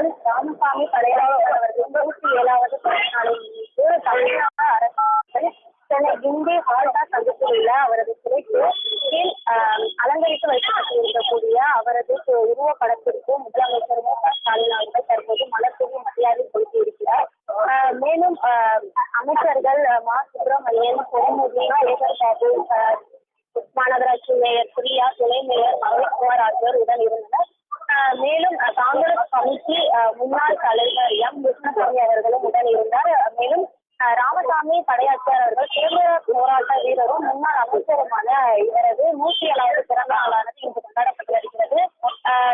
அவர்கள் ராமசாமி படையாளர் ஏழாவது பிறந்த நாளை முன்னிட்டு தமிழ்நாடு அரசு சென்னை கிண்டி ஹால்டா சங்கத்தில் உள்ள அவரது சிலைக்கு கீழ் அலங்கரித்து வைக்கப்பட்டிருக்கக்கூடிய அவரது உருவப்படத்திற்கு முதலமைச்சர் மு க ஸ்டாலின் அவர்கள் தற்போது மலர்தூவி மரியாதை செலுத்தியிருக்கிறார். மேலும் அமைச்சர்கள் மா சுப்பிரமணியன் பொன்முடி சேகர் பாபு மாநகராட்சி மேயர் பிரியா துணை மேயர் மகேஷ்குமார் ஆகியோர் உடன் இருந்தனர். காங்கிரஸ் முன்னாள் தலைவர் எம். கிருஷ்ணசாமி அவர்களும் உடன் இருந்தார். மேலும் ராமசாமி படையாச்சியார் அவர்கள் சுதந்திர போராட்ட வீரரும் முன்னாள் அமைச்சருமான இவரது நூற்றி ஏழாவது பிறந்த நாளானது இன்று கொண்டாடப்பட்டு வருகிறது.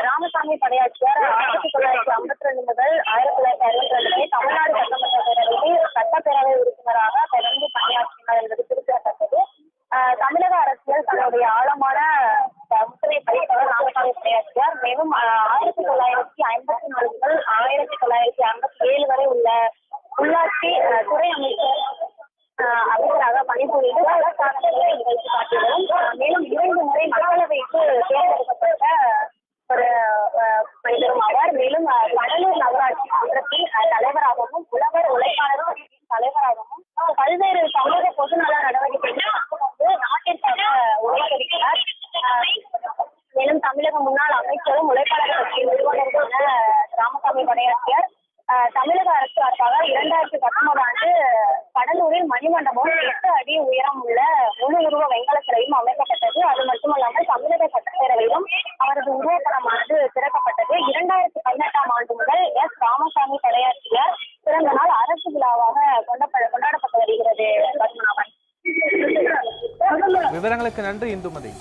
ராமசாமி படையாச்சியார் ஆயிரத்தி தொள்ளாயிரத்தி ஐம்பத்தி ரெண்டு முதல் ஆயிரத்தி தொள்ளாயிரத்தி அறுபத்தி ரெண்டு வரை தமிழ்நாடு சட்டமன்ற பேரவையில் சட்டப்பேரவை உறுப்பினராக தொடர்ந்து பணியாற்றினார் என்பது குறிப்பிடத்தக்கது. ஆஹ் தமிழக அரசியல் தன்னுடைய ஆழமான முத்திரை பதித்தவர் ராமசாமி படையாச்சியார் மேலும் ஆயிரத்தி தொள்ளாயிரத்தி ஐம்பத்தி தொள்ளாயிரத்தி ஐம்பத்தி ஏழு வரை உள்ள உள்ளாட்சி துறை அமைச்சர் அமைச்சராக பணிபுரிந்து பல சாதனைகளை நிகழ்த்தி காட்டியவரும் மேலும் இரண்டு முறை மக்களவைக்கு தேர்ந்தெடுக்கப்பட்ட ஒரு மனிதரும் ஆவார். மேலும் கடலூர் நகராட்சி மன்றத்தின் தலைவராகவும் உழவர் உழைப்பாளர் தலைவராகவும் பல்வேறு சமூக பொதுநல நடவடிக்கைகள் வந்து நாட்டிற்காக உழைத்திருக்கிறார் மேலும் தமிழக முன்னாள் அமைச்சரும் உழைப்பாளர் கட்சியின் நிறுவனருமான தமிழக அரசு சார்பாக இரண்டாயிரத்தி பத்தொன்பது ஆண்டு கடலூரில் மணிமண்டபம் எட்டு அடி உயரம் உள்ள முழு உருவ வெங்கல சிலையும் அமைக்கப்பட்டது. அது மட்டுமல்லாமல் தமிழக சட்டப்பேரவையிலும் அவரது உருவப்படமானது திறக்கப்பட்டது. இரண்டாயிரத்தி பதினெட்டாம் ஆண்டு முதல் எஸ். ராமசாமி படையாச்சியார் பிறந்த நாள் அரசு விழாவாக கொண்டாடப்பட்டு வருகிறது. பத்மநாபன். விவரங்களுக்கு நன்றி இந்துமதி.